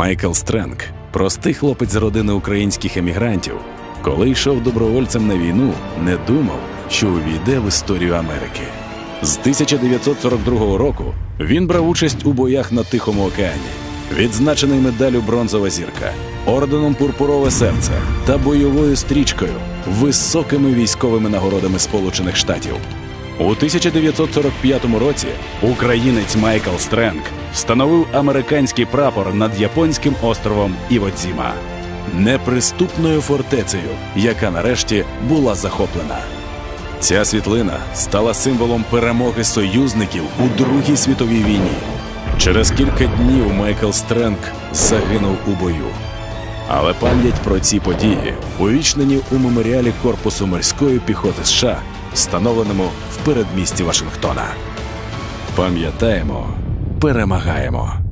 Майкл Стренг, простий хлопець з родини українських емігрантів, коли йшов добровольцем на війну, не думав, що увійде в історію Америки. З 1942 року він брав участь у боях на Тихому океані, відзначений медаллю Бронзова зірка, орденом Пурпурове серце та бойовою стрічкою, високими військовими нагородами Сполучених Штатів. У 1945 році українець Майкл Стренг встановив американський прапор над японським островом Іводзіма, неприступною фортецею, яка нарешті була захоплена. Ця світлина стала символом перемоги союзників у Другій світовій війні. Через кілька днів Майкл Стренг загинув у бою. Але пам'ять про ці події увічнені у меморіалі Корпусу морської піхоти США, встановленому в передмісті Вашингтона. Пам'ятаємо, перемагаємо.